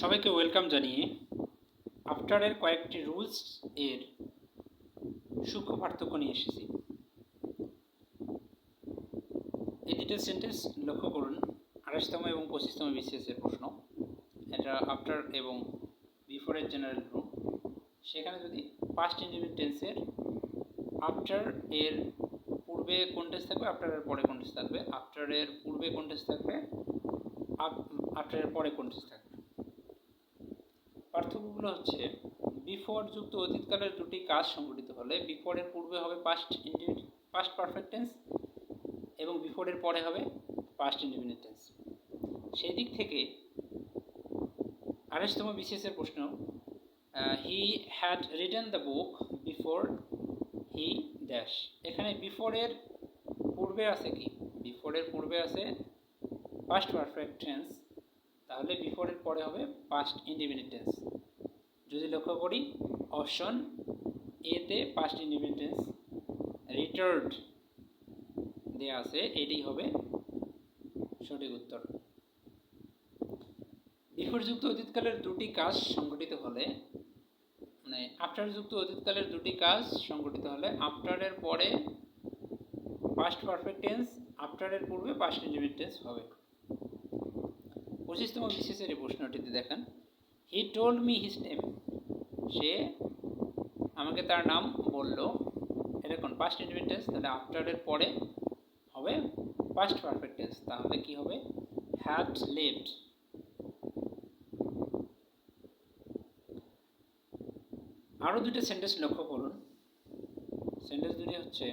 সবাইকে ওয়েলকাম জানিয়ে আফটারের কয়েকটি রুলস এর সূক্ষ্ম পার্থক্য নিয়ে এসেছি। এই দুটো সেন্টেন্স লক্ষ্য করুন, আঠাশতম এবং পঁচিশতম বিসিএস এর প্রশ্ন। এটা আফটার এবং বিফোরের জেনারেল রুম সেখানে যদি পাস্ট ইন্ডিপেন্ডেন্ট টেন্সের আফটার এর পূর্বে কোন টেন্স থাকবে আফটারের পরে কোন টেন্স থাকবে আফটারের পূর্বে কোন টেন্স থাকবে আফটারের পরে কোন টেন্স থাকবে। পার্থক্যগুলো হচ্ছে বিফোর যুক্ত অতীতকালের দুটি কাজ সংঘটিত হলে বিফোরের পূর্বে হবে পাস্ট পাস্ট পারফেক্ট টেন্স এবং বিফোরের পরে হবে পাস্ট ইন্ডিপেন্ডেন্ট টেন্স সেই দিক থেকে আঠাশতম বিসিএসের প্রশ্ন he had written the book before he dash এখানে বিফোরের পূর্বে আছে কি? বিফোরের পূর্বে আছে পাস্ট পারফেক্ট টেন্স তাহলে বিফোরের পরে হবে পাস্ট ইন্ডিপেন্ডেন্ট টেন্স যদি লক্ষ্য করি অপশন এতে পাস্ট ইন্ডিপেন্ডেন্ট টেন্স রিটার্ড দেওয়া আছে, এটাই হবে সঠিক উত্তর। বিফোরযুক্ত অতীতকালের দুটি কাজ সংগঠিত হলে মানে আফটারযুক্ত অতীতকালের দুটি কাজ সংগঠিত হলে আফটারের পরে পাস্ট পারফেক্ট টেন্স আফটারের পূর্বে পাস্ট ইন্ডিপেন্ডেন্ট টেন্স হবে। পঁচিশতম বিশেষের এই প্রশ্নটিতে দেখেন। He told me his name সে আমাকে তার নাম বলল। এটা কোন পাস্ট ইন্ডিপেন্ডেন্ট টেন্স তাহলে আফটারের পরে হবে পাস্ট পারফেক্ট টেন্স তাহলে কি হবে? হ্যাড লিভড আরও দুটো সেন্টেন্স লক্ষ্য করুন। সেন্টেন্স দুটি হচ্ছে,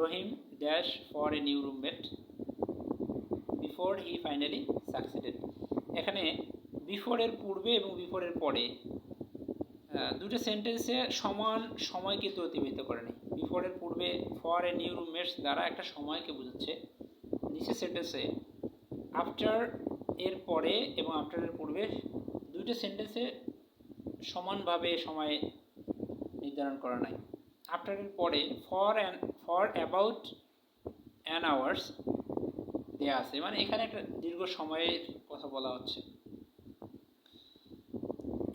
Rahim dash for a new roommate before he finally succeeded এখানে বিফোরের পূর্বে এবং বিফোরের পরে। দুটো সেন্টেন্সে সমান সময় কিন্তু অতিবাহিত করেনি বিফোরের পূর্বে ফর এ নিউ রুমমেটস দ্বারা একটা সময়কে বোঝাচ্ছে। নিচের সেন্টেন্সে আফটার এর পরে এবং আফটারের পূর্বে দুইটা সেন্টেন্সে সমানভাবে সময় নির্ধারণ করা নাই। আফটারের পরে for an for about an hours দেওয়া আছে। মানে এখানে একটা দীর্ঘ সময়ের কথা বলা হচ্ছে।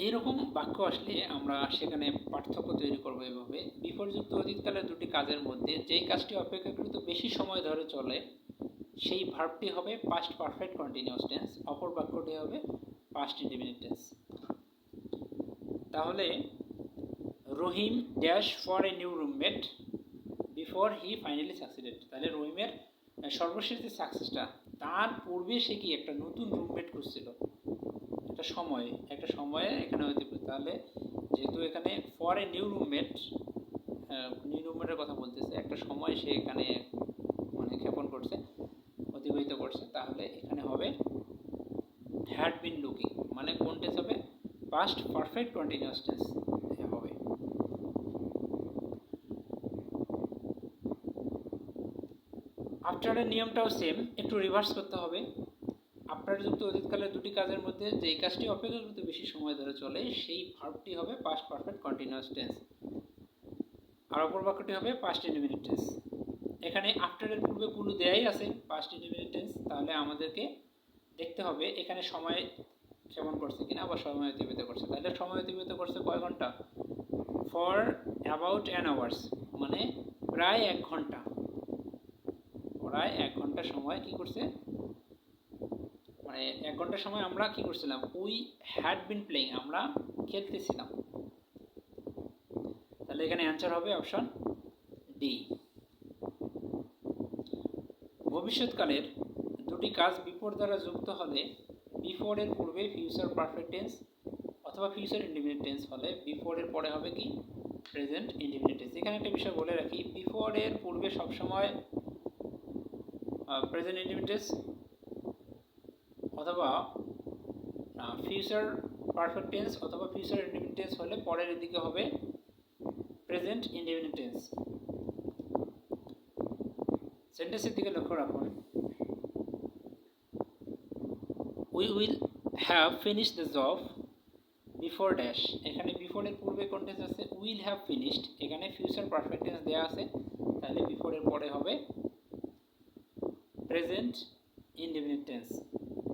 এইরকম বাক্য আসলে আমরা সেখানে পার্থক্য তৈরি করব এভাবে। বিপর্যুক্ত অতীতকালের দুটি কাজের মধ্যে যেই কাজটি অপেক্ষাকৃত বেশি সময় ধরে চলে, সেই ভার্বটি হবে পাস্ট পারফেক্ট কন্টিনিউয়াস টেন্স অপর বাক্যটি হবে পাস্ট ইন্ডিপেন্ডেন্ট টেন্স তাহলে Rahim dash for a new roommate before he finally succeeded তাহলে রহিমের সর্বশেষ যে সাকসেসটা তার পূর্বে সে কি একটা নতুন রুমমেট খুঁজছিল? একটা সময়, একটা সময়ে এখানে হতে পারে। তাহলে যেহেতু এখানে for a new roommate new রুমমেটের কথা বলতেছে, একটা সময় সে এখানে মানে ক্ষেপণ করছে, অতিবাহিত করছে, তাহলে এখানে হবে হ্যাড বিন লুকিং মানে কোন টেন্স হবে? পাস্ট পারফেক্ট কন্টিনিউয়াস টেন্স হবে। আফটারের নিয়মটাও সেম একটু রিভার্স করতে হবে। আফটার যুক্ত অতীতকালের দুটি কাজের মধ্যে যেই কাজটি অপেক্ষাকৃত বেশি সময় ধরে চলে, সেই ভার্বটি হবে পাস্ট পারফেক্ট কন্টিনিউয়াস টেন্স আর অপর বাক্যটি হবে পাস্ট ইন্ডিপেন্ডেন্ট টেন্স এখানে আফটারের পূর্বে কুলু দেয়াই আছে পাস্ট ইন্ডিপেন্ডেন্ট টেন্স তাহলে আমাদেরকে দেখতে হবে এখানে সময় কেমন করছে কিনা আবার সময় অতিবাহিত করছে। তাহলে সময় অতিবাহিত করছে কয় ঘণ্টা? ফর অ্যাবাউট অ্যান আওয়ার্স মানে প্রায় এক ঘণ্টা। প্রায় এক ঘণ্টা সময় কি করছে? মানে এক ঘণ্টা সময় আমরা কি করছিলাম? উই হ্যাড বিন প্লেইং আমরা খেলতেছিলাম। তাহলে এখানে অ্যান্সার হবে অপশন ডি ভবিষ্যৎকালের দুটি কাজ বিপর দ্বারা যুক্ত হলে বিফোরের পূর্বে ফিউচার পারফেক্ট টেন্স অথবা ফিউচার ইন্ডিপেন্ডেন্ট টেন্স হলে বিফোরের পরে হবে কি? প্রেজেন্ট ইন্ডিপেন্ডেন্ট টেন্স এখানে একটা বিষয় বলে রাখি বিফোরের পূর্বে সবসময় প্রেজেন্ট ইন্ডিপেন্ডেন্ট টেন্স অথবা ফিউচার পারফেক্ট টেন্স অথবা ফিউচার ইন্ডিপেন্ডেন্ট টেন্স হলে পরের দিকে হবে প্রেজেন্ট ইন্ডিপেন্ডেন্ট টেন্স সেন্টেন্সের দিকে লক্ষ্য রাখুন। We will have finished the job before dash এখানে বিফোরের পূর্বে কোন টেন্স আছে? উইল হ্যাভ ফিনিশড এখানে ফিউচার পারফেক্ট টেন্স দেওয়া আছে। তাহলে বিফোরের পরে হবে প্রেজেন্ট ইন্ডিপেন্ডেন্ট টেন্স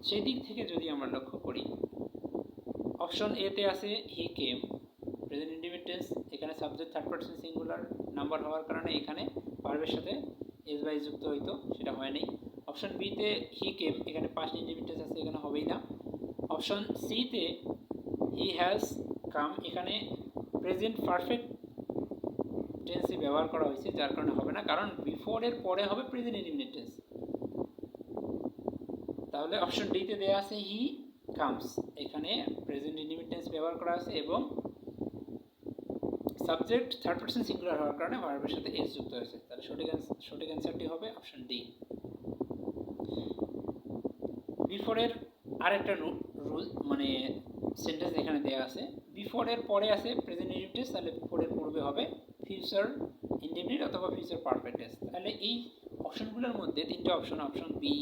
সেই দিক থেকে যদি আমরা লক্ষ্য করি অপশন এতে আছে হি কেম প্রেজেন্ট ইন্ডিপেন্ডেন্স এখানে subject third person singular number হওয়ার কারণে এখানে ভার্বের সাথে এস বাই যুক্ত হইতো সেটা হয়নি অপশন বিতে হি কেম এখানে পাস্ট ইন্ডিপেন্ডেন্স আছে, এখানে হবেই না। অপশন সিতে হি হ্যাজ কাম এখানে প্রেজেন্ট পারফেক্ট টেন্সে ব্যবহার করা হয়েছে, যার কারণে হবে না। কারণ বিফোরের পরে হবে প্রেজেন্ট ইন্ডিপেন্ডেন্ট টেন্স তাহলে অপশন ডিতে দেওয়া আছে হি কামস এখানে প্রেজেন্ট ইন্ডিপেন্ডেন্স ব্যবহার করা আছে এবং সাবজেক্ট থার্ড পার্সন সিঙ্গুলার হওয়ার কারণে ভার্বের সাথে এস যুক্ত হয়েছে। তাহলে সঠিক সঠিক অ্যান্সারটি হবে অপশন ডি বিফোরের আরেকটা রুল মানে সেন্টেন্স এখানে দেওয়া আছে। বিফোরের পরে আছে প্রেজেন্ট ইন্ডিপেন্ডেন্স তাহলে বিফোরের পূর্বে হবে ফিউচার ইন্ডিপেন্ডেন্ট অথবা ফিউচার পারফেক্ট টেন্স তাহলে এই অপশনগুলোর মধ্যে তিনটে option option B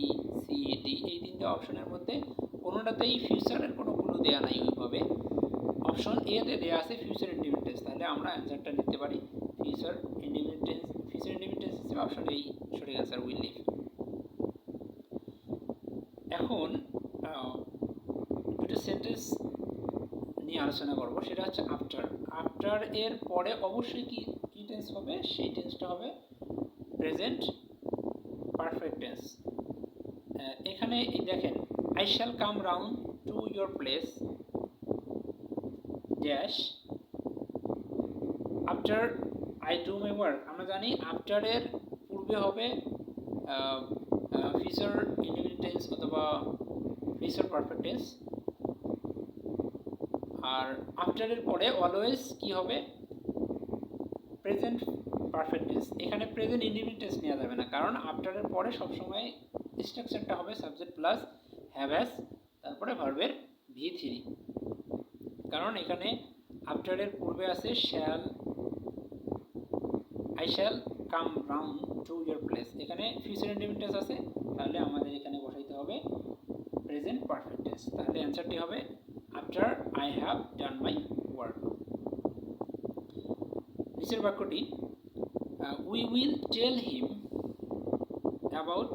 C D এই তিনটে অপশনের মধ্যে কোনোটাতেই ফিউচারের কোনো ক্লু দেওয়া নাই ওইভাবে। অপশন এতে দেওয়া আছে ফিউচার ইন্ডিপেন্ডেন্স তাহলে আমরা অ্যান্সারটা নিতে পারি। ফিউচার ইন্ডিপেন্ডেন্স ফিউচার ইন্ডিপেন্ডেন্স হিসেবে অপশন এই সঠিক অ্যান্সার উইল লিভ এখন দুটো সেন্টেন্স নিয়ে আলোচনা করব, সেটা হচ্ছে আফটার আফটার এর পরে অবশ্যই কি কি টেন্স হবে? সেই টেন্সটা হবে প্রেজেন্ট পারফেক্ট টেন্স এখানে দেখেন I shall come round to your place dash after I do my work আমরা জানি আফটারের পূর্বে হবে ফিউচার ইন্ডিপেন্ডেন্স অথবা ফিউচার পারফেক্ট টেন্স আর আফটারের পরে অলওয়েজ কি হবে? প্রেজেন্ট পারফেক্ট টেন্স এখানে প্রেজেন্ট ইন্ডিপেন্ডেন্স নেওয়া যাবে না। কারণ আফটারের পরে সবসময় স্ট্রাকচারটা হবে সাবজেক্ট প্লাস হ্যাভ্যাস তারপরে ভার্বের ভি থ্রি কারণ এখানে আফটারের পূর্বে আছে shall I shall come round to your place এখানে ফিউচার ইন্ডিপেন্ডেন্স আছে, তাহলে আমাদের এখানে বসাইতে হবে প্রেজেন্ট পারফেক্ট টেন্স তাহলে অ্যান্সারটি হবে after I have done my work নিচের বাক্যটি we will tell him about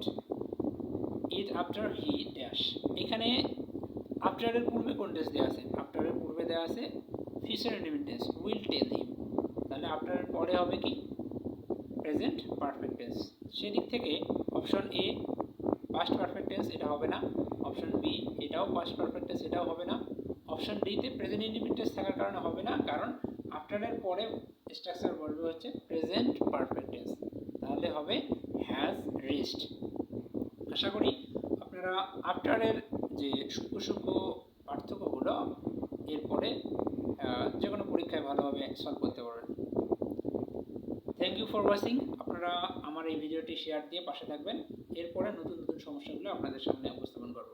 it after he dash এখানে আফটারের পূর্বে কোন টেন্স দেওয়া আছে? আফটারের পূর্বে দেওয়া আছে future independence will tell him তাহলে আফটারের পরে হবে কি? প্রেজেন্ট পারফেক্ট টেন্স সেদিক থেকে option A past perfect tense এটা হবে না। অপশন বি এটাও পাস্ট পারফেক্ট টেন্স এটাও হবে না। অপশন ডিতে প্রেজেন্ট ইন্ডিপেন্ডেন্স থাকার কারণে হবে না। কারণ আফটারের পরে স্ট্রাকচার বলবে হচ্ছে প্রেজেন্ট পারফেক্ট টেন্স তাহলে হবে হ্যাজ রেস্ট আশা করি আপনারা আফটারের যে সূক্ষ্ম সূক্ষ্ম পার্থক্যগুলো, এরপরে যে কোনো পরীক্ষায় ভালোভাবে সলভ করতে পারবেন। থ্যাংক ইউ ফর ওয়াচিং আপনারা আমার এই ভিডিওটি শেয়ার দিয়ে পাশে থাকবেন। এরপরে নতুন নতুন সমস্যাগুলো আপনাদের সামনে উপস্থাপন করব।